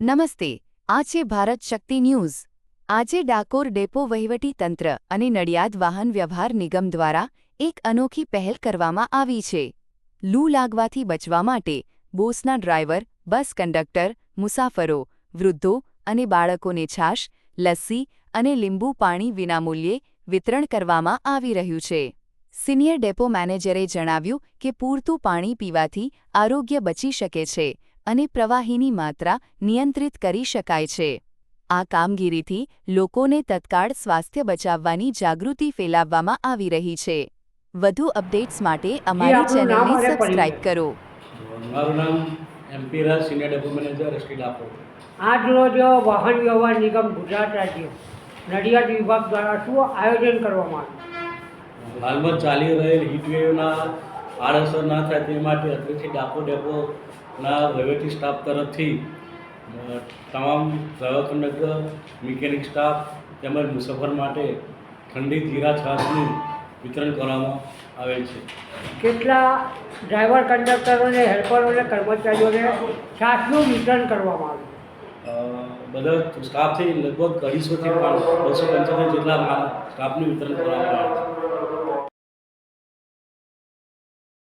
નમસ્તે આ છે ભારત શક્તિ ન્યૂઝ. આજે ડાકોર ડેપો વહીવટી તંત્ર અને નડિયાદ વાહન વ્યવહાર નિગમ દ્વારા એક અનોખી પહેલ કરવામાં આવી છે. લૂ લાગવાથી બચવા માટે બોસના ડ્રાઈવર, બસ કંડક્ટર, મુસાફરો, વૃદ્ધો અને બાળકોને છાશ, લસ્સી અને લીંબુ પાણી વિનામૂલ્યે વિતરણ કરવામાં આવી રહ્યું છે. સિનિયર ડેપો મેનેજરે જણાવ્યું કે પૂરતું પાણી પીવાથી આરોગ્ય બચી શકે છે. અને પ્રવાહીની માત્રા નિયંત્રિત કરી શકાય છે. આ કામગીરીથી લોકોને તત્કાળ સ્વાસ્થ્ય બચાવવાની જાગૃતિ ફેલાવવામાં આવી રહી છે. વધુ અપડેટ્સ માટે અમારી ચેનલને સબસ્ક્રાઇબ કરો. મારું નામ એમપીરા senior depot manager ST Dakor. આજ રોજ વાહન વ્યવહાર નિગમ ગુજરાત રાજ્ય નડિયાદ વિભાગ દ્વારા શું આયોજન કરવામાં આવ્યું? હાલમાં ચાલી રહેલ હીટવેવના આડઅસર ના થાય તે માટે અત્રેથી ડાપો ડેપોના વહીવટી સ્ટાફ તરફથી તમામ ડ્રાઈવર કંડક્ટર મિકેનિક સ્ટાફ તેમજ મુસાફર માટે ઠંડી જીરા છાશનું વિતરણ કરવામાં આવેલ છે. કેટલા ડ્રાઈવર કંડક્ટરોને હેલ્પરોને હેલ્પરો કર્મચારીઓને છાશનું વિતરણ કરવામાં આવ્યું? બધા સ્ટાફથી લગભગ અઢીસોથી બસો પંચાવન જેટલા સ્ટાફનું વિતરણ કરવામાં આવે છે.